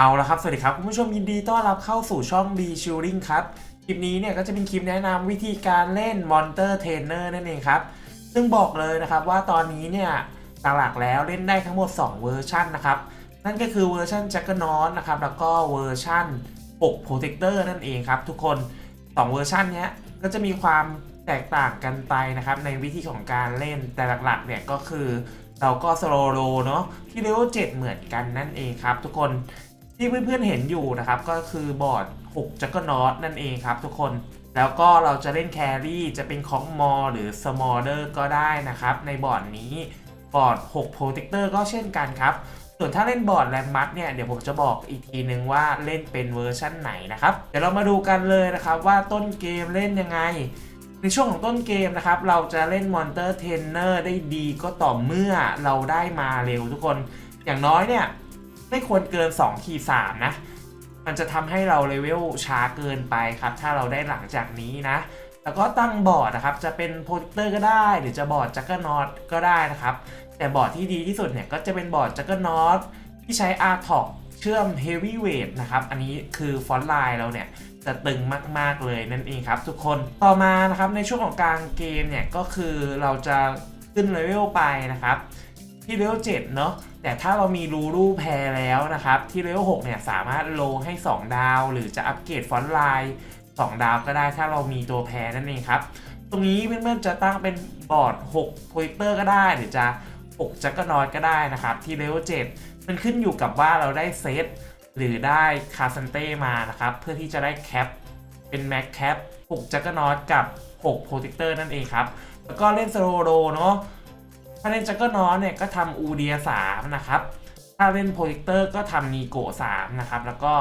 เอาละครับ สวัสดีครับ คุณผู้ชมยินดีต้อนรับเข้าสู่ช่อง B Shooting ครับ คลิปนี้เนี่ยก็จะเป็นคลิปแนะนำวิธีการเล่น Monster Trainer นั่นเองครับ ซึ่งบอกเลยนะครับว่าตอนนี้เนี่ยหลักๆแล้วเล่นได้ทั้งหมด 2 เวอร์ชันนะครับ นั่นก็คือเวอร์ชัน j a c k e r n a u t นะครับ แล้วก็เวอร์ชัน6 Protector นั่นเองครับทุกคน 2 เวอร์ชันเนี้ยก็จะมีความแตกต่างกันไปนะครับในวิธีของการเล่นแต่หลักๆเนี่ยก็คือเราก็สโลโลเนาะที่เลเวล7เหมือนกันนั่นเองครับทุกคน ที่เพื่อนๆเห็นอยู่นะครับก็คือบอร์ด6จักรนอตนั่นเองครับทุกคนแล้วก็เราจะเล่นแครี่จะเป็นของมอหรือสมอลเดอร์ก็ได้นะครับ ในบอร์ดนี้บอร์ด6 Protector ก็เช่นกันครับ ส่วนถ้าเล่นบอร์ดแรมมัดเนี่ยเดี๋ยวผมจะบอกอีกทีนึงว่าเล่นเป็นเวอร์ชั่นไหนนะครับ เดี๋ยวเรามาดูกันเลยนะครับว่าต้นเกมเล่นยังไง ในช่วงของต้นเกมนะครับ เราจะเล่นมอนเตอร์เทนเนอร์ได้ดีก็ต่อเมื่อเราได้มาเร็วทุกคน อย่างน้อยเนี่ย ไม่ควรเกิน2ขีด3นะ มันจะทำให้เราเลเวลช้าเกินไปครับ ถ้าเราได้หลังจากนี้นะ แล้วก็ตั้งบอร์ดนะครับ จะเป็นโพลิเตอร์ก็ได้ หรือจะบอร์ดจักเกอร์นอตก็ได้นะครับ แต่บอร์ดที่ดีที่สุดเนี่ยก็จะเป็นบอร์ดจักเกอร์นอตที่ใช้ r t o เชื่อม Heavy Weight นะครับ อันนี้คือฟอนต์ไลน์เราเนี่ยจะตึงมาก ๆ เลยนั่นเองครับทุกคน ต่อมานะครับในช่วงของกลางเกมเนี่ยก็คือเราจะขึ้นเลเวลไปนะครับ ที่เลเวล7เนาะแต่ถ้าเรามีรูรูแพรแล้วนะครับ ที่เลเวล6เนี่ยสามารถโลให้ 2 ดาว หรือจะอัปเกรดฟอนต์ไลน์2ดาวก็ได้ถ้าเรามีตัวแพรนั่นเองครับ ตรงนี้เพื่อนๆจะตั้งเป็นบอร์ด6โพลิเตอร์ก็ได้ หรือจะ 6 จักรนอตก็ได้นะครับ ที่เลเวล7มันขึ้นอยู่กับว่าเราได้เซตหรือได้คาซันเต้มานะครับ เพื่อที่จะได้แคปเป็นแม็กแคป6จักรนอตกับ6โปรเทคเตอร์นั่นเองครับแล้วก็เล่นสโลโดเนาะาเล่นจักรนอตเนี่ยก็ทำอูเดียสามนะครับ ถ้าเล่นโปรเทคเตอร์ก็ทำนีโกสามนะครับ แล้วก็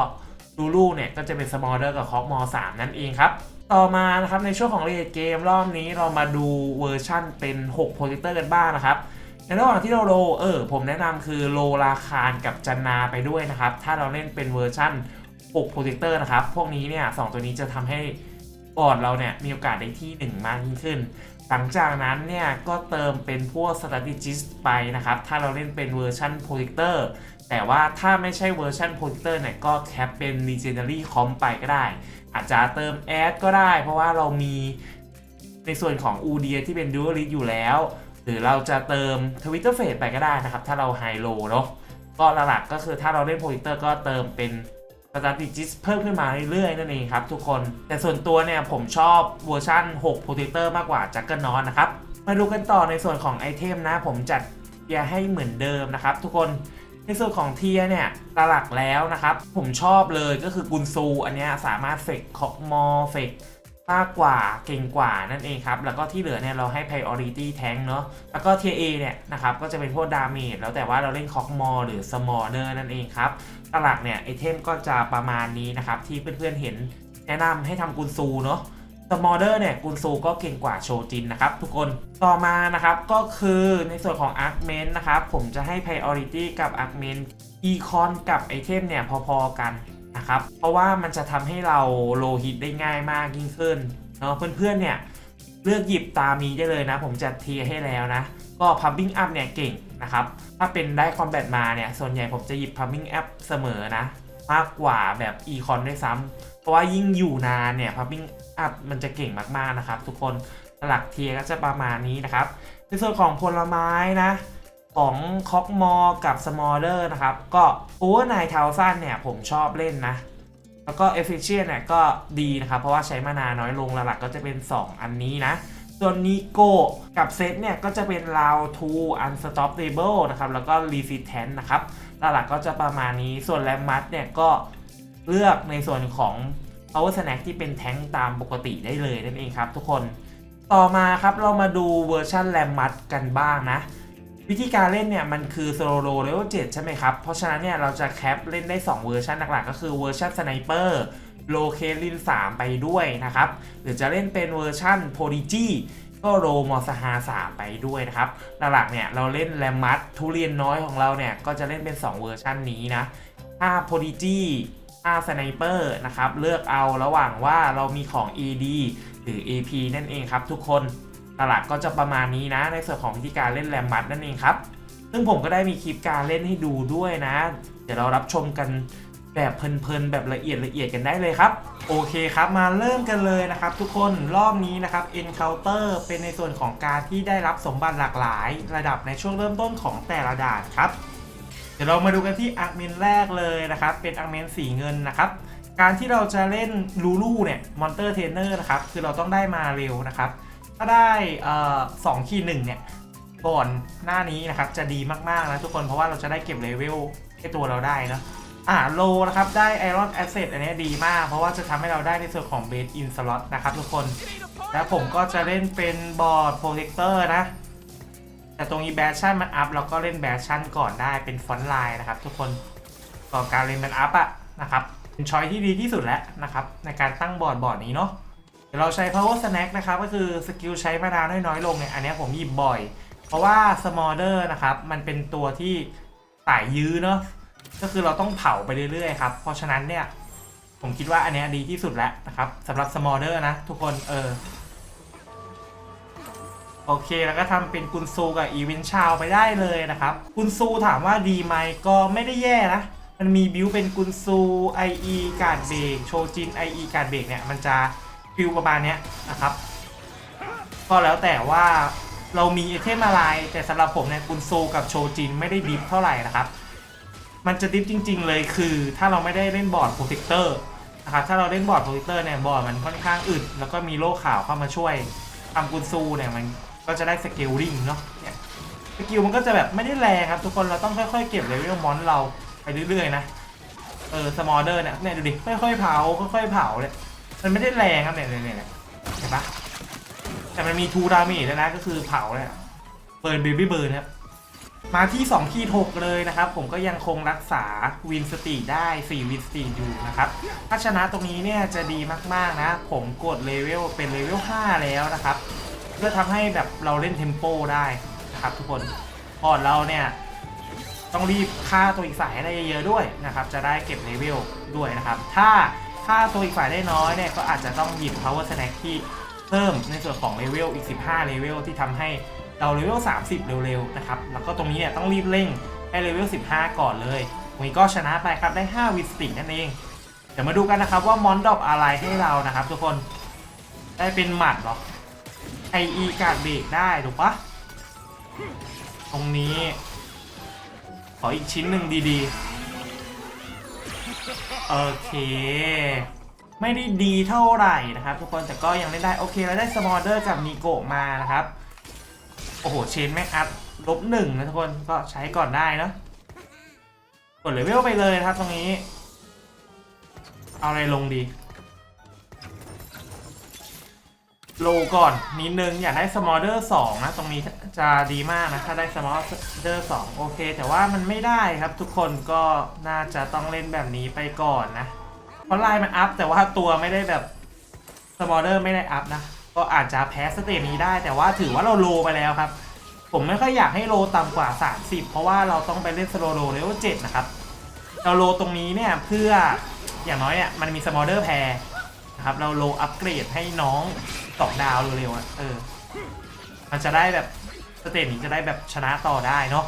ลูลูเนี่ยก็จะเป็นสมอลเดอร์กับคอกมอสามนั่นเองครับ ต่อมานะครับในช่วงของเลดเกมรอบนี้เรามาดูเวอร์ชั่นเป็น6โปรเทคเตอร์กันบ้างนะครับในระหว่างที่เราโลเออผมแนะนำคือโลราคารกับจันนาไปด้วยนะครับ ถ้าเราเล่นเป็นเวอร์ชั่น6 Protector นะครับ พวกนี้เนี่ยสองตัวนี้จะทำให้ บอร์ดเราเนี่ยมีโอกาสได้ที่ 1 มากยิ่งขึ้น หลังจากนั้นเนี่ยก็เติมเป็นพวก strategist ไปนะครับ ถ้าเราเล่นเป็นเวอร์ชัน Protector แต่ว่าถ้าไม่ใช่เวอร์ชัน Protector เนี่ยก็แคปเป็น Legendary Comp ไปก็ได้ อาจจะเติม Add ก็ได้ เพราะว่าเรามีในส่วนของ u d ที่เป็น Duelist อยู่แล้ว หรือเราจะเติม Twitter f a c e ไปก็ได้นะครับ ถ้าเราไฮโลเนาะก็หลักๆก็คือถ้าเราเล่นโพลิเตอร์ก็น สติติเพิ่มขึ้นมาเรื่อยๆนั่นเองครับทุกคน แต่ส่วนตัวเนี่ยผมชอบเวอร์ชัน6 p r o t e c t o r มากกว่า j u g g e r n a u t นะครับ มาดูกันต่อในส่วนของไอเทมนะ ผมจัดเทียให้เหมือนเดิมนะครับ ทุกคนในส่วนของเทียเนี่ยตลักแล้วนะครับ ผมชอบเลยก็คือกุนซูอันนี้สามารถเฟกคอกมอเฟก มากกว่าเก่งกว่านั่นเองครับ แล้วก็ที่เหลือเนี่ยเราให้ priority tank เนาะแล้วก็ tier A เนี่ยนะครับก็จะเป็นพวก damage แล้วแต่ว่าเราเล่น cock m o r หรือ smaller นั่นเองครับหลักเนี่ยไอเทมก็จะประมาณนี้นะครับ ที่เพื่อนๆเห็นแนะนำให้ทำกุนซูเนาะ smaller เนี่ยกุนซูก็เก่งกว่าโชจินนะครับทุกคนต่อมานะครับก็คือในส่วนของ augment นนะครับผมจะให้ priority กับ augment econ กับไอเทมเนี่ยพอๆกัน นะครับ เพราะว่ามันจะทำให้เราโลฮิตได้ง่ายมากยิ่งขึ้นเนาะเพื่อนๆเนี่ยเลือกหยิบตามนี้ได้เลยนะ ผมจัดเทียให้แล้วนะ ก็ pumping up เนี่ยเก่งนะครับ ถ้าเป็นได้คอมแบทมาเนี่ยส่วนใหญ่ผมจะหยิบ pumping up เสมอนะ มากกว่าแบบ econ ด้วยซ้ำเพราะว่ายิ่งอยู่นานเนี่ย pumping up มันจะเก่งมากๆนะครับ ทุกคนหลักเทียก็จะประมาณนี้นะครับในส่วนของผลไม้นะ ของคอกมอกับสมอลเดอร์นะครับ ก็โอเวอร์ไนท์ทาวซันเนี่ยผมชอบเล่นนะ แล้วก็ Efficient เนี่ยก็ดีนะครับ เพราะว่าใช้มานาน้อยลงหลักๆก็จะเป็น 2 อันนี้นะ ส่วนนิโกกับเซตเนี่ยก็จะเป็น Round 2 Unstoppable นะครับ แล้วก็ Resistant นะครับ หลักๆก็จะประมาณนี้ส่วนแรมมัดเนี่ยก็เลือกในส่วนของ Power Snack ที่เป็นแท้งตามปกติได้เลยนั่นเองครับทุกคน ต่อมาครับเรามาดูเวอร์ชันแรมมัดกันบ้างนะ วิธีการเล่นเนี่ยมันคือโซโลเลเวล7ใช่ไหมครับ เพราะฉะนั้นเนี่ยเราจะแคปเล่นได้ 2 เวอร์ชันหลักๆ ก็คือเวอร์ชันสไนเปอร์โลเคลิน3ไปด้วยนะครับ หรือจะเล่นเป็นเวอร์ชันโพดิจีก็โรมอสฮา3ไปด้วยนะครับ หลักๆเนี่ยเราเล่นแรมมัดทุเรียนน้อยของเราเนี่ยก็จะเล่นเป็น 2 เวอร์ชันนี้นะ ถ้าโพดิจีถ้าสไนเปอร์นะครับเลือกเอาระหว่างว่าเรามีของ AD หรือ AP นั่นเองครับทุกคน ตลาดก็จะประมาณนี้นะ ในส่วนของวิธีการเล่นแรมบัตนั่นเองครับ ซึ่งผมก็ได้มีคลิปการเล่นให้ดูด้วยนะ เดี๋ยวเรารับชมกันแบบเพลินๆแบบละเอียดละเอียดกันได้เลยครับ โอเคครับมาเริ่มกันเลยนะครับ ทุกคนรอบนี้นะครับ Encounter เป็นในส่วนของการที่ได้รับสมบัติหลากหลาย ระดับในช่วงเริ่มต้นของแต่ละด่านครับ เดี๋ยวเรามาดูกันที่อาร์เมนแรกเลยนะครับ เป็นอาร์เมนสีเงินนะครับการที่เราจะเล่นลูลูเนี่ยมอนเตอร์เทรนเนอร์นะครับคือเราต้องได้มาเร็วนะครับ ถ้าได้สองคีย์หนึ่งเนี่ยก่อนหน้านี้นะครับจะดีมากๆนะทุกคนเพราะว่าเราจะได้เก็บเลเวลให้ตัวเราได้เนะอ่าโลนะครับได้ไอรอนแอสเซทอันนี้ดีมาก เพราะว่าจะทำให้เราได้ในส่วนของเบสอินสล็อตนะครับทุกคน แล้วผมก็จะเล่นเป็นบอร์ดโปรเจคเตอร์นะ แต่ตรงนี้แบชชั่นมันอัพเราก็เล่นแบชชั่นก่อนได้เป็นฟอนต์ไลน์นะครับทุกคนก่อนการเล่นมันอัพอะนะครับเป็นช้อยที่ดีที่สุดแล้วนะครับในการตั้งบอร์ดบอร์ดนี้เนาะ เดี๋ยวเราใช้ power snack นะครับก็คือสกิลใช้มานาน้อยๆลงเนี่ยอันนี้ผมหยิบบ่อย เพราะว่า smolder นะครับ มันเป็นตัวที่สายยื้อเนาะก็คือเราต้องเผาไปเรื่อยๆครับ เพราะฉะนั้นเนี่ย ผมคิดว่าอันนี้ดีที่สุดแล้วนะครับสำหรับ smolder นะ ทุกคนเออโอเค แล้วก็ทำเป็นกุนซูกับอีเวนชาวไปได้เลยนะครับ กุนซูถามว่าดีไหมก็ไม่ได้แย่นะ มันมีบิวเป็นกุนซู IE การเบรกโชจิน IE การเบรกเนี่ย มันจะ ฟิลประมาณเนี้ยนะครับ ก็แล้วแต่ว่าเรามีไอเทมอะไร แต่สำหรับผมเนี่ยกุนซูกับโชจินไม่ได้ดิฟเท่าไหร่นะครับ มันจะดิฟจริง ๆ เลยคือ ถ้าเราไม่ได้เล่นบอร์ดโปรเทคเตอร์นะครับถ้าเราเล่นบอร์ดโปรเทคเตอร์เนี่ยบอร์ดมันค่อนข้างอึดแล้วก็มีโล่ขาวเข้ามาช่วยทำกุนซูเนี่ยมันก็จะได้สเกลลิ่งเนาะเนี่ยสกิลมันก็จะแบบไม่ได้แรงครับ ทุกคนเราต้องค่อยๆเก็บเลเวลมอนเราไปเรื่อยๆนะเออสมอลเดอร์เนี่ยเนี่ยดูดิค่อยๆเผาค่อยๆเผาเนี่ย มันไม่ได้แรงครับเนี่ยเนี่ยเนี่ยเห็นปะแต่มันมีทูดาเมจด้วนะก็คือเผาเนี่ยเบิร์นเบบี้เบิร์นครับมาที่2ขีด6เลยนะครับ ผมก็ยังคงรักษาวินสตีได้4วินสตีอยู่นะครับถ้าชนะตรงนี้เนี่ยจะดีมากๆนะ ผมกดเลเวลเป็นเลเวล5แล้วนะครับเพื่อทำให้แบบเราเล่นเทมโปได้นะครับทุกคนพอร์ตเราเนี่ยต้องรีบฆ่าตัวอีกฝ่ายให้ได้เยอะๆด้วยนะครับ จะได้เก็บเลเวลด้วยนะครับ ถ้า ฆ่าตัวอีกฝ่ายได้น้อยเนี่ยก็อาจจะต้องหยิบ power snack ที่เพิ่มในส่วนของเลเวลอีก 15 เลเวลที่ทำให้เราเลเวล 30 เร็วๆนะครับ แล้วก็ตรงนี้เนี่ยต้องรีบเร่งให้เลเวล 15 ก่อนเลยวันนี้ก็ชนะไปครับได้ 5 วิสติกนั่นเอง เดี๋ยวมาดูกันนะครับว่ามอนดอกอะไรให้เรานะครับ ทุกคนได้เป็นหมัดหรอไออีการเบรกได้ถูกปะตรงนี้ ขออีกชิ้นหนึ่งดีๆ โอเค ไม่ได้ดีเท่าไหร่นะครับ ทุกคนแต่ก็ยังเล่นได้โอเคเราได้สมอลเดอร์กับนีโกะมานะครับ โอ้โหเชนแม็กอัพลบหนึ่งนะทุกคนก็ใช้ก่อนได้เนาะกดเลเวลไปเลยนะครับตรงนี้ เอาอะไรลงดี โลก่อนนิดนึงอยากได้ smolder 2นะ ตรงนี้จะดีมากนะ ถ้าได้ smolder 2โอเค แต่ว่ามันไม่ได้ครับทุกคนก็น่าจะต้องเล่นแบบนี้ไปก่อนนะ เพราะไลายมันอัพ แต่ว่าตัวไม่ได้แบบ smolder ไม่ได้อัพนะ ก็อาจจะแพ้สเตจนี้ได้ แต่ว่าถือว่าเราโลไปแล้วครับ ผมไม่ค่อยอยากให้โลต่ำกว่า 30 เพราะว่าเราต้องไปเล่นสโลโลเลเวล7นะครับเราโลตรงนี้เนี่ยเพื่ออย่างน้อยเนี่ยมันมี smolder แพรนะครับเราโลอัปเกรดให้น้อง สองดาวเร็วๆอะเออ มันจะได้แบบสเตจนี้จะได้แบบชนะต่อได้เนาะ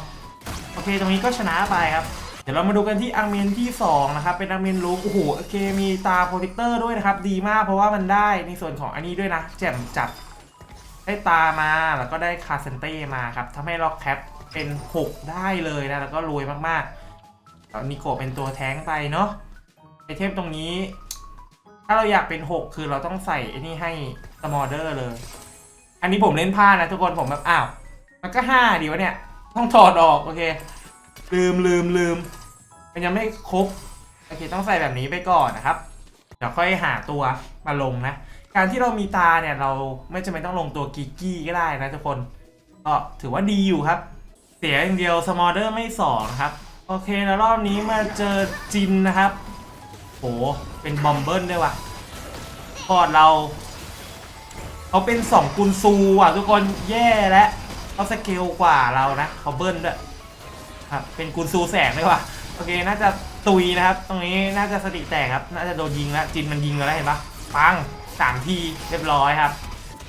โอเคตรงนี้ก็ชนะไปครับ เดี๋ยวเรามาดูกันที่อังเมนที่ 2 นะครับ เป็นอังเมนลุกโอ้โหโอเคมีตาโปรเทคเตอร์ด้วยนะครับ ดีมากเพราะว่ามันได้ในส่วนของอันนี้ด้วยนะ แจ่มจัดได้ตามาแล้วก็ได้คาเซนเต้มาครับทำให้ล็อกแคปเป็น 6 ได้เลยนะ แล้วก็รวยมากๆแล้วนิโกเป็นตัวแท้งไปเนาะไอเทมตรงนี้ ถ้าเราอยากเป็น 6 คือเราต้องใส่ไอ้นี่ให้สมอเดอร์เลย อันนี้ผมเล่นพลาดนะทุกคนผมแบบอ้าว มันก็5ดีวะเนี่ย ต้องถอดออก โอเค ลืมลืมลืม มันยังไม่ครบ โอเคต้องใส่แบบนี้ไปก่อนนะครับ เดี๋ยวค่อยหาตัวมาลงนะ การที่เรามีตาเนี่ยเราไม่จำเป็นต้องลงตัวกิกกี้ก็ได้นะทุกคนก็ถือว่าดีอยู่ครับ เสียอย่างเดียวสมอเดอร์ไม่สองนครับ โอเคแล้วรอบนี้มาเจอจินนะครับ โห เป็นบอมเบิลด้วยว่ะพอร์ตเราเขาเป็นสองกุนซูอะทุกคนแย่แล้วเขาสเกลกว่าเรานะเขาเบิ้ลด้วยครับเป็นกุนซูแสงเลยว่ะโอเคน่าจะตุยนะครับ ตรงนี้น่าจะสติแตกครับ น่าจะโดนยิงแล้วจินมันยิงเราแล้วเห็นปะปังสามทีเรียบร้อยครับ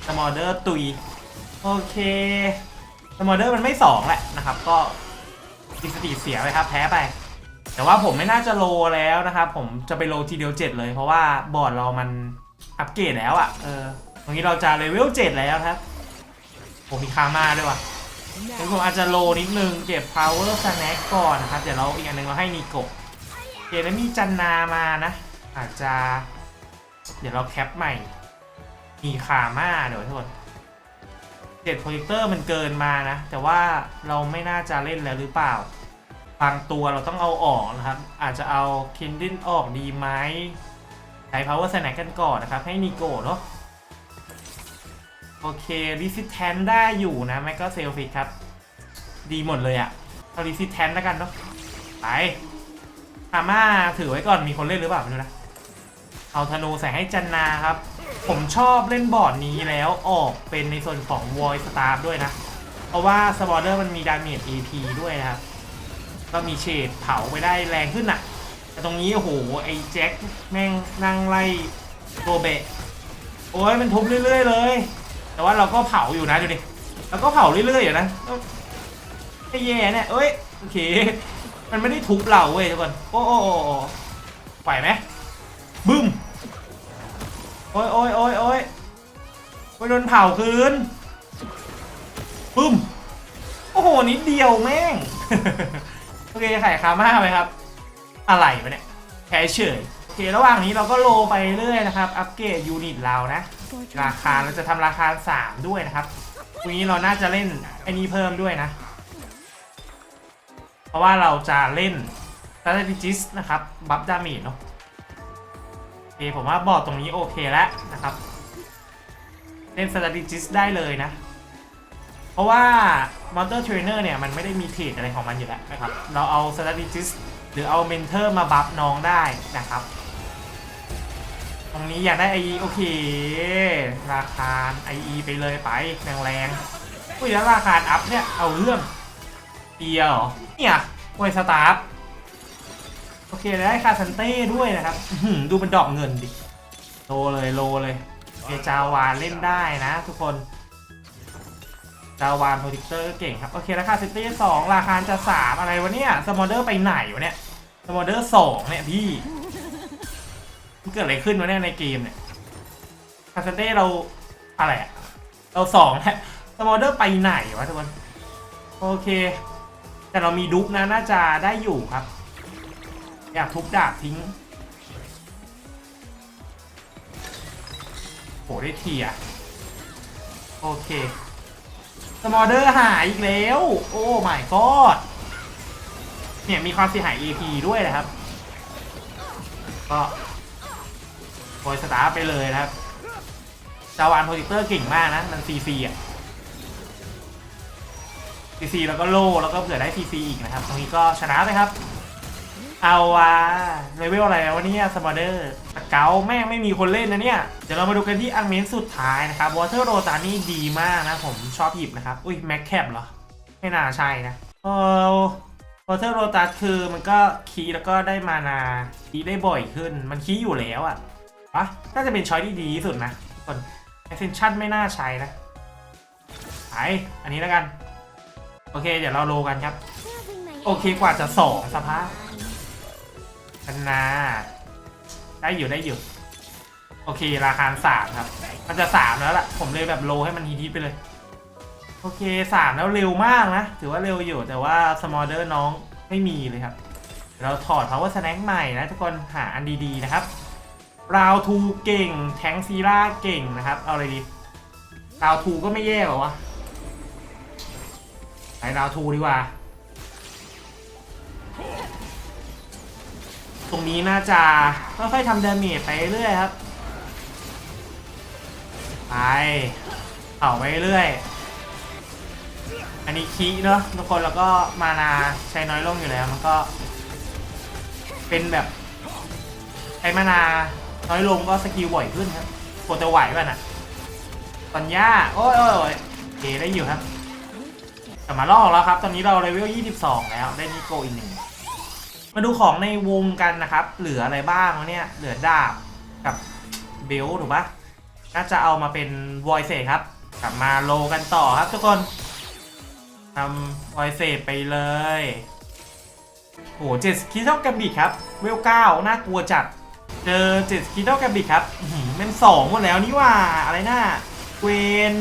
สมอเดอร์ตุยโอเคสมอเดอร์มันไม่สองแหละนะครับ ก็จินสติเสียไปครับ แพ้ไป แต่ว่าผมไม่น่าจะโลแล้วนะครับ ผมจะไปโลทีเดียว 7 เลย เพราะว่าบอร์ดเรามันอัปเกรดแล้วอะ่ะ เออตรงนี้เราจะเลเวล7แล้วครับผมมีคามาด้วยว่ะงั้นผมอาจจะโลนิดนึง เก็บ power snack ก่อนนะครับ เดี๋ยวเราอีกอันหนึงเราให้นีโกะเกมนี้มีจันนามานะ อาจจะ เดี๋ยวเราแคปใหม่ มีคามาเดี๋ยวทุกคนเจ็ดโปรเจคเตอร์มันเกินมานะ แต่ว่าเราไม่น่าจะเล่นแล้วหรือเปล่า บางตัวเราต้องเอาออกนะครับ อาจจะเอาคินดินออกดีไหมใช้ power snack กันก่อนนะครับ ให้นิโก้เนาะโอเค resistant ได้อยู่นะแม็กก็เซลฟิกครับ ดีหมดเลยอะเอา resistant แล้วกันเนาะไปอาม่าถือไว้ก่อนมีคนเล่นหรือเปล่าไม่รู้นะ เอาธนูใส่ให้จันนาครับ ผมชอบเล่นบอร์ดนี้แล้วออกเป็นในส่วนของ Void Staff ด้วยนะ เพราะว่าสปอร์เดอร์มันมีดาเมจ AP ด้วยนะครับ ก็มีเฉดเผาไปได้แรงขึ้นอะ แต่ตรงนี้โอ้โหไอ้แจ็คแม่งนั่งไล่โรเบะโอ้ยมันทุบเรื่อยๆเลย แต่ว่าเราก็เผาอยู่นะดูดิเราก็เผาเรื่อยๆอยู่นะไม่แย่เนี่ยเอ้ยโอเค มันไม่ได้ทุบเราเว้ยทุกคนโอ้โอ้โอ้โอ้ไหวไหมบึ้มโอ้ยโอ้ยโอ้ยโอ้ยโอ้ยโดนเผาคืนบึ้มโอ้โหนิดเดียวแม่ง โอเคไข่คาม่าไปครับ อะไรวะเนี่ยแค่เฉยโอเคระหว่างนี้เราก็โลไปเรื่อยนะครับ อัปเกรดยูนิตเรานะ ราคาเราจะทำราคา 3 ด้วยนะครับตรงนี้เราน่าจะเล่นไอ้นี้เพิ่มด้วยนะ เพราะว่าเราจะเล่น strategist นะครับ บัฟดามจเนาะโอเคผมว่าบอร์ดตรงนี้โอเคแล้วนะครับ เล่น strategist ได้เลยนะ เพราะว่า Monster Trainer เนี่ย มันไม่ได้มีเทรดอะไรของมันอยู่แล้วนะครับ เราเอา strategist หรือเอา mentor มาบัฟน้องได้นะครับ ตรงนี้อยากได้ IE โอเค ราคา IE ไปเลยไปแรงๆอุ้ยแล้วราคาอัพเนี่ย เอาเรื่องเดียวเหรอเนี่ยโวยสตาร์โอเคได้คาซันเต้ด้วยนะครับดูเป็นดอกเงินดิโลเลยโลเลยเอจาวานเล่นได้นะทุกคน จาวานโปรดิกเตอร์ก็เก่งครับ โอเค ราคาซิตี้สองราคาจะสามอะไรวะเนี่ยสมอเดอร์ไปไหนวะเนี่ยสมอเดอร์สองเนี่ยพี่ มันเกิดอะไรขึ้นวะเนี่ยในเกมเนี่ยคาสเต้เราอะไรอะเราสองแล้สมอเดอร์ไปไหนวะทุกคนโอเค แต่เรามีดุ๊กนะน่าจะได้อยู่ครับ อยากทุบดาบทิ้งโหได้ทีอะโอเค สมอเดอร์หายอีกแล้ว โอ้ไม่กอดเนี่ยมีความเสียหาย AP ด้วยนะครับ ก็โอยสตาร์ไปเลยนะครับจาวานโปรเจคเตอร์เก่งมากนะ มัน CC อะ CC แล้วก็โลแล้วก็เผื่อได้ CC อีกนะครับ ตรงนี้ก็ชนะไปครับ เอาว่ะเลเวลอะไรวะเนี่ยสมอเดอร์สเกลแม่งไม่มีคนเล่นนะเนี่ย เดี๋ยวเรามาดูกันที่อังเมนสุดท้ายนะครับวอเตอร์โรตานี่ดีมากนะผมชอบหยิบนะครับ อุ้ยแม็กแคปเหรอ ไม่น่าใช่นะเออวอเตอร์โรตัสคือมันก็คีแล้วก็ได้มานาคีได้บ่อยขึ้น มันคีอยู่แล้วอะอะน่าจะเป็นช้อยที่ดีที่สุดนะส่วนเอเซนชั่นไม่น่าใช้นะไปอันนี้แล้วกัน โอเค เดี๋ยวเราโลกันครับ โอเคกว่าจะสองสภาพ กันนาได้อยู่ได้อยู่ โอเค ราคาสามครับ มันจะสามแล้วล่ะ ผมเลยแบบโลให้มันฮิตๆไปเลย โอเคสามแล้วเร็วมากนะ ถือว่าเร็วอยู่แต่ว่าสมอลเดอร์น้องไม่มีเลยครับ เราถอด power snack ใหม่นะทุกคนหาอันดีๆนะครับราวทูเก่ง แทงซีร่าเก่งนะครับ เอาอะไรดีราวทูก็ไม่แย่หรอวะไปราวทูดีกว่า ตรงนี้น่าจะค่อยๆทำเดาเมจไปเรื่อยครับ ไปเผาไปเรื่อย อันนี้คีเนาะทุกคนแล้วก็มานาใช้น้อยลงอยู่แล้วมันก็ เป็นแบบใช้มานาน้อยลงก็สกิลบ่อยขึ้นครับโคจะไหวป่ะน่ะปัญญาโอ้ยโอ้ยโอ้ยโอเคได้อยู่ครับแต่มาลอกแล้วครับ ตอนนี้เราเลเวล 22 แล้ว ได้นิโกอีกหนึ่ง มาดูของในวงกันนะครับ เหลืออะไรบ้างวะเนี่ย เหลือดาบกับเบลถูกปะน่าจะเอามาเป็นวอยเซครับ กลับมาโลกันต่อครับทุกคนทำวอยเซไปเลยโอ้โหเจ็ดคิดเท่ากับบิครับ เวลเก้าน่ากลัวจัด เจอเจ็ดคิดเท่ากับบิครับอื้อหือเป็นสองหมดแล้วนี่ว่า อะไรน่าเวน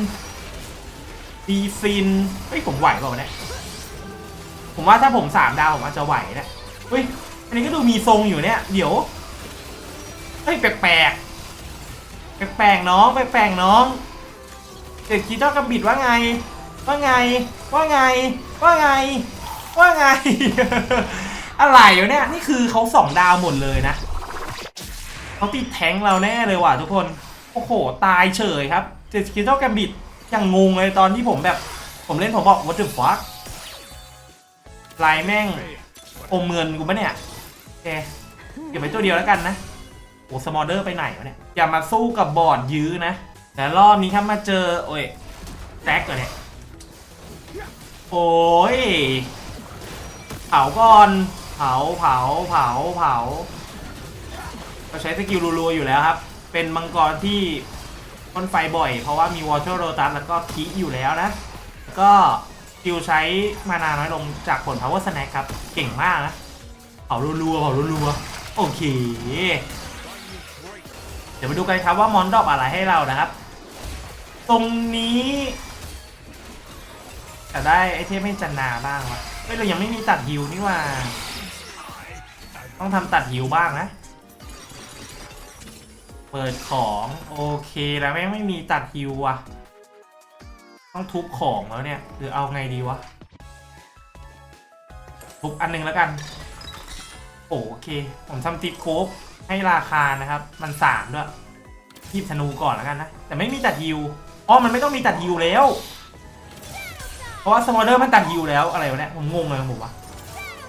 ดีฟินเฮ้ยผมไหวเปล่าเนี่ยผมว่าถ้าผมสามดาวผมอาจจะไหวนะ เฮ้ย อันนี้ก็ดูมีทรงอยู่เนี่ย เดี๋ยว เฮ้ยแปลกแปลกน้องแปลกน้องเจ็ดคิดเท่ากับบิดว่าไง ว่าไง ว่าไง ว่าไง ว่าไง อะไรอยู่เนี่ย นี่คือเขาสองดาวหมดเลยนะเขาติดแทงเราแน่เลยว่ะทุกคน โอ้โห ตายเฉยครับเจ็ดคิดเท่ากับบิดยังงงเลยตอนที่ผมแบบ ผมเล่นผมบอก what the fuck ลายแม่ง อมเงินกูปะเนี่ยโอเคเก็บไว้ตัวเดียวแล้วกันนะโอ้สมอลเดอร์ไปไหนวะเนี่ยอย่ามาสู้กับบอร์ดยื้อนะแต่รอบนี้ถ้ามาเจอโอ้ยแซกเหรอเนี่ยโอ้ยเผาก่อนเผาเผาเผาเผาก็ใช้สกิลรัวๆอยู่แล้วครับ เป็นมังกรที่พ่นไฟบ่อย เพราะว่ามีวอเ e อร์โรตัสแล้วก็คีอยู่แล้วนะแล้วใช้มานาน้อยลงจากผล power snack ครับ เก่งมากนะเผารัวๆเผารัวๆโอเค เดี๋ยวมาดูกันครับว่ามอนดรอปอะไรให้เรานะครับ ตรงนี้จะได้ไอเทมให้จันนาบ้างวะเฮ้ยเรายังไม่มีตัดฮิวนี่ว่า ต้องทำตัดฮิวบ้างนะ เปิดของ โอเคแล้วแม่งไม่มีตัดฮิวว่ะ ต้องทุบของแล้วเนี่ยหรือเอาไงดีวะ ทุบอันหนึงแล้วกัน โอเค ผมทำติดโคบให้ราคานะครับ มันสามด้วยทีบธนูก่อนแล้วกันนะ แต่ไม่มีตัดฮิวอ๋อมันไม่ต้องมีตัดฮิวแล้ว เพราะว่าสมอลเดอร์มันตัดฮิวแล้วอะไรวะเนี่ยผมงงเลยผมวะ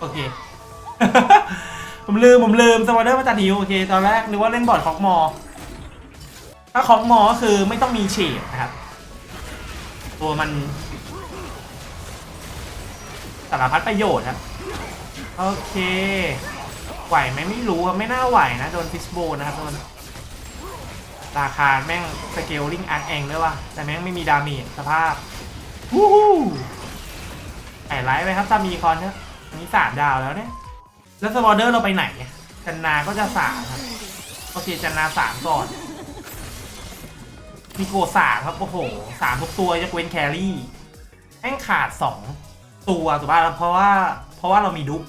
โอเค ผมลืมผมลืมสมอลเดอร์มันตัดฮิวโอเค ตอนแรกนึกว่าเล่นบอร์ดคอกมอถ้าคอกมอก็คือไม่ต้องมีเฉดนะครับ ตัวมันสารพัดประโยชน์ครับโอเค ไหวไหมไม่รู้ไม่น่าไหวนะ โดนฟิสโบนะครับโดนราคาแม่งสเกลลิงอาร์เองด้วยว่ะ แต่แม่งไม่มีดาเมจสภาพวู้ฮู้ไฮไลท์ไปครับตามีคอนเนี่ยอันนี้สามดาวแล้วเนี่ย แล้วสปอร์เดอร์เราไปไหน จันนาก็จะสามครับ โอเค จันนาสามก่อน มีโกสามครับ โอ้โหสามทุกตัวจะเว้นแครี่แม่งขาดสองตัวถูกป่ะเพราะว่าเพราะว่าเรามีดุ๊ก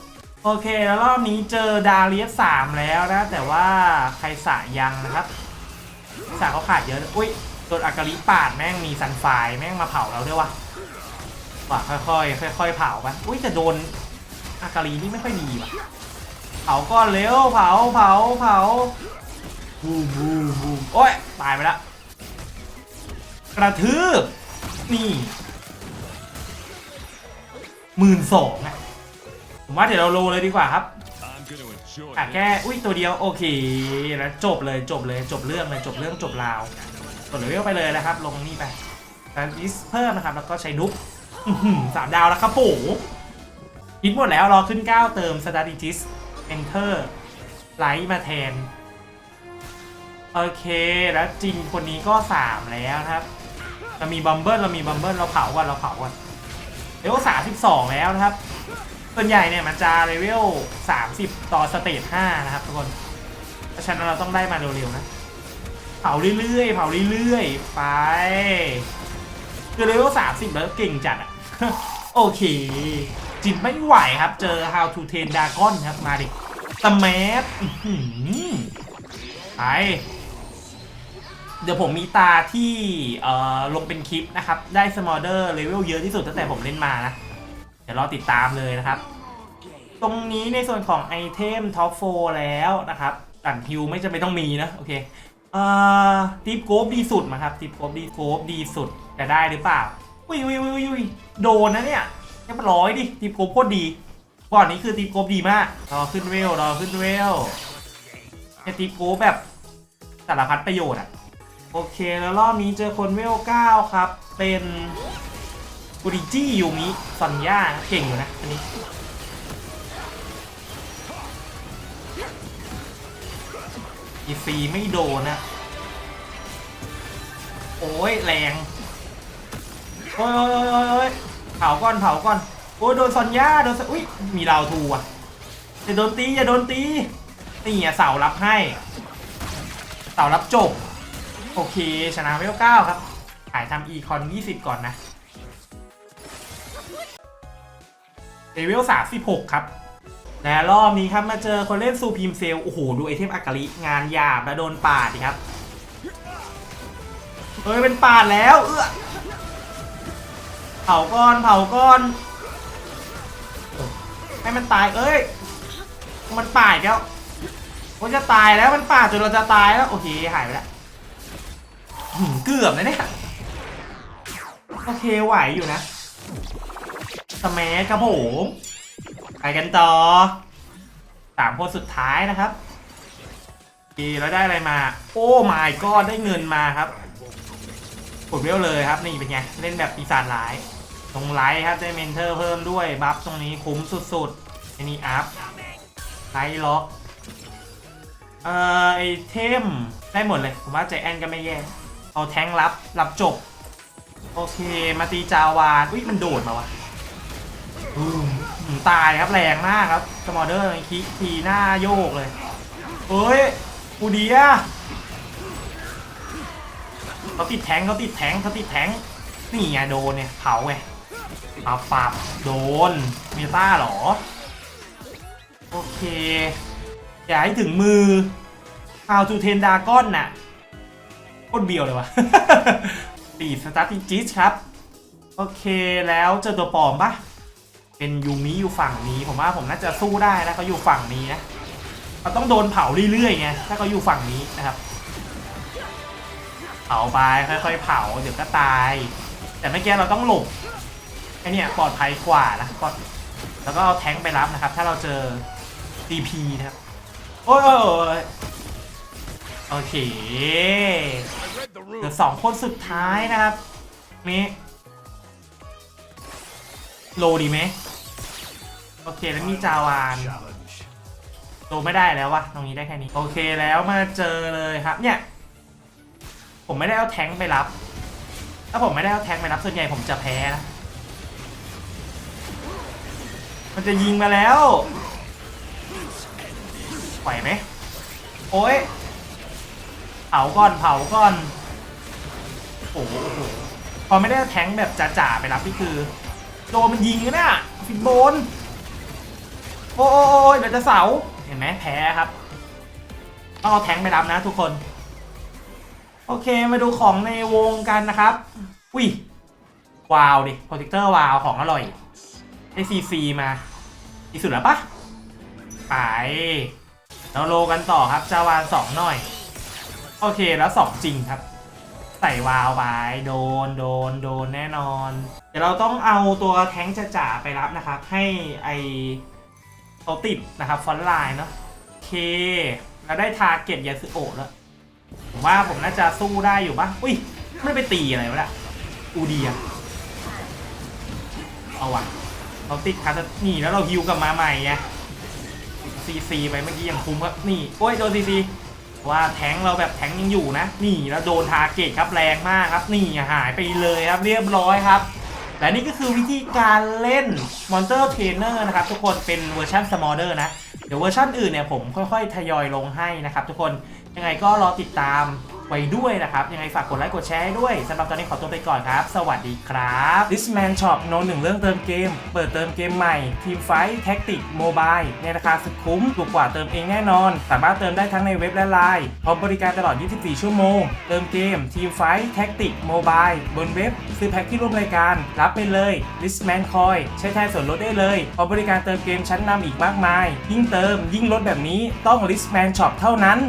โอเค แล้วรอบนี้เจอดาเลียสสามแล้วนะ แต่ว่าใครสายังนะครับสาเขาขาดเยอะอุ้ยโดนอากาลิปาดแม่งมีซันไฟแม่งมาเผาเราด้วยวะว่ะค่อยๆค่อยๆเผาไปอุ้ยแต่โดนอากาลีนี่ไม่ค่อยดีว่ะ เผาก่อนเร็วเผาเผาเผาบูมบูมบูมโอ้ยตายไปแล้ว กระทืบนี่หมื่นสองอะผมว่าเดี๋ยวเราโลเลยดีกว่าครับอะแค่อุ้ยตัวเดียวโอเคแล้วจบเลยจบเลยจบเรื่องเลยจบเรื่องจบราวกดเลเวลไปเลยนะครับ ลงนี่ไปการดิสเพิ่มนะครับ แล้วก็ใช้ดุ๊กสามดาวแล้วครับโหคิดหมดแล้วรอขึ้น 9 เติม s t r a t e g i s Enter ไลท์มาแทน โอเค แล้วจริงคนนี้ก็ 3 แล้วครับ เรามีบัมเบิลเรามีบัมเบิลเราเผาก่อนเราเผาก่อนเลเวล32แล้วนะครับส่วนใหญ่เนี่ยมันจะเลเวล30ต่อสเตจ5นะครับทุกคนเพราะฉะนั้นเราต้องได้มาเร็วๆนะเผาเรื่อยๆเผาเรื่อยๆไปคือเลเวล30แล้วเก่งจัดอะโอเค จินไม่ไหวครับ เจอ How to Train Dragon ครับมาดิสแมัทอื้อหือไป เดี๋ยวผมมีตาที่เอ่อลงเป็นคลิปนะครับ ได้สมอลเดอร์เลเวลเยอะที่สุดตั้งแต่ผมเล่นมานะ เดี๋ยวรอติดตามเลยนะครับ ตรงนี้ในส่วนของไอเทมท็อปโฟแล้วนะครับตันฮิวไม่จำเป็นต้องมีนะ โอเคเอ่อทีปโกบดีสุดมาครับทีปโกบดีโกบดีสุดจะได้หรือเปล่าอุ้ยอุ้ยอุ้ยอุ้ยโดนนะเนี่ยเรียบร้อยดิทีปโกบโคตรดีก่อนนี้คือทีปโกบดีมากรอขึ้นเวลรอขึ้นเวลแค่ทีปโกบแบบสารพัดประโยชน์อะ โอเคแล้วรอบนี้เจอคนเวล9ครับ เป็นกูดิจี้ยูมิซอนย่าเก่งอยู่นะอันนี้อีฟีไม่โดนนะโอ้ยแรงโอ้ยโอ้ยโอ้ยโอ้ยเผาก่อนเผาก่อนโอ้ยโดนซอนย่าโดนอนอุ้ยมีดาวทูอะอย่าโดนตีอย่าโดนตีนี่อะเสารับให้ เสารับจบ โอเค ชนะเวลเก้าครับถ่ายทำอีคอน20ก่อนนะเลเวล36ครับและรอบนี้ครับมาเจอคนเล่นซูพีมเซล โอ้โห ดูไอเทมอากาลิงานหยาบแล้วโดนปาดครับ เฮ้ย เป็นปาดแล้วเออเผาก้อนเผาก้อน ให้มันตายเอ้ย มันปาดแล้วมันจะตายแล้วมันปาดจนเราจะตายแล้ว โอเค หายไปแล้ว เกือบนะเนี่ยโอเคไหวอยู่นะสแมัครับผมไปกันต่อสามคนสุดท้ายนะครับดีแล้วได้อะไรมา โอ้ my god ได้เงินมาครับกดเวลเลยครับนี่เป็นไง เล่นแบบปีศาจร้ายตรงไลท์ครับได้เมนเทอร์เพิ่มด้วยบัฟตรงนี้คุ้มสุดๆไอ้นี่อัพไลท์ล็อกเอ่อไอเทมได้หมดเลย ผมว่าใจแอนก็ไม่แย่ เอาแทงค์รับรับจบ โอเคมาตีจาวานอุ้ยมันโดดมาวะอืมอืมตายครับแรงมากครับสมอเดอร์คิกทีหน้าโยกเลยเฮ้ยกูเดียเขาติดแทงค์เขาติดแทงค์เขาติดแทงค์นี่ไงโดนเนี่ยเผาไงปับปับโดนเมตาเหรอ โอเค อย่าให้ถึงมือ How to Train Dragon น่ะโค ตรเบียวเลยวะตีสตาร์ติจิสครับ โอเคแล้วเจอตัวปลอมปะเป็นยูมิอยู่ฝั่งนี้ ผมว่าผมน่าจะสู้ได้นะเขาอยู่ฝั่งนี้นะเขาต้องโดนเผาเรื่อยๆไงถ้าเขาอยู่ฝั่งนี้นะครับ เผาไปค่อยๆเผาเดี๋ยวก็ตาย แต่เมื่อกี้เราต้องหลบไอเนี่ยปลอดภัยกว่านะก็แล้วก็เอาแท้งไปรับนะครับ ถ้าเราเจอ DP นะครับ โอ้ย โอเคเหลือสองคนสุดท้ายนะครับนี่โลดีไหมโอเคแล้วมีจาวานโลไม่ได้แล้ววะตรงนี้ได้แค่นี้ โอเคแล้วมาเจอเลยครับ เนี่ย ผมไม่ได้เอาแทงค์ไปรับ ถ้าผมไม่ได้เอาแทงค์ไปรับส่วนใหญ่ผมจะแพ้นะมันจะยิงมาแล้วไหวไหมโอ้ย ผาก่อนเผาก่อนโอ้โหพอไม่ได้แทงแบบจ่าๆไปรับนี่คือโดนมันยิงนะเนี่ยฟินโบนโอ้โอ้ยเดี๋ยวจะเสาเห็นไหมแพ้ครับต้องเอาแทงไปรับนะทุกคน โอเคมาดูของในวงกันนะครับอุ้ยวาวดิโปรเทคเตอร์วาวของอร่อยได้ซีซีมาที่สุดแล้วปะไปเราโลกันต่อครับจาวานสองหน่อย โอเคแล้วสองจริงครับ ใส่วาล์วไปโดนโดนโดนแน่นอน เดี๋ยวเราต้องเอาตัวแท้งจะจ่าไปรับนะครับ ให้ไอเขาติดนะครับฟอนต์ไลน์เนาะโอเค เราได้ทาร์เก็ตยาสึโอแล้วผมว่าผมน่าจะสู้ได้อยู่ปะอุ้ยไม่ไปตีอะไรวะล่ะอูเดียเอาวะเราติดคาตานี่แล้วเราฮิวกลับมาใหม่ไงซีซีไปเมื่อกี้ยังคุ้มครับนี่โอ้ยโดนซีซี ว่าแทงเราแบบแทงยังอยู่นะ นี่แล้วโดนทาเกตครับแรงมากครับ นี่หายไปเลยครับเรียบร้อยครับและนี่ก็คือวิธีการเล่น Monster Trainer นะครับ ทุกคนเป็นเวอร์ชัน Smolder นะ เดี๋ยวเวอร์ชันอื่นเนี่ยผมค่อยๆ ทยอยลงให้นะครับทุกคนยังไงก็รอติดตาม ไว้ด้วยนะครับ ยังไงฝากกดไลค์กดแชร์ให้ด้วยสำหรับตอนนี้ขอตัวไปก่อนครับ สวัสดีครับ Disman Shop โนหนึ่งเรื่องเติมเกม เปิดเติมเกมใหม่ ทีมไฟท์แท็กติกโมบายในราคาสุดคุ้มถูกกว่าเติมเองแน่นอน สามารถเติมได้ทั้งในเว็บและไลน์พร้อมบริการตลอด 24 ชั่วโมง เติมเกมทีมไฟท์แท็กติกโมบายบนเว็บซื้อแพ็คที่ร่วมรายการ รับไปเลย Disman Coin ใช้แทนส่วนลดได้เลยพร้อมบริการเติมเกมชั้นนำอีกมากมาย ยิ่งเติมยิ่งลดแบบนี้ต้อง Disman Shop เท่านั้น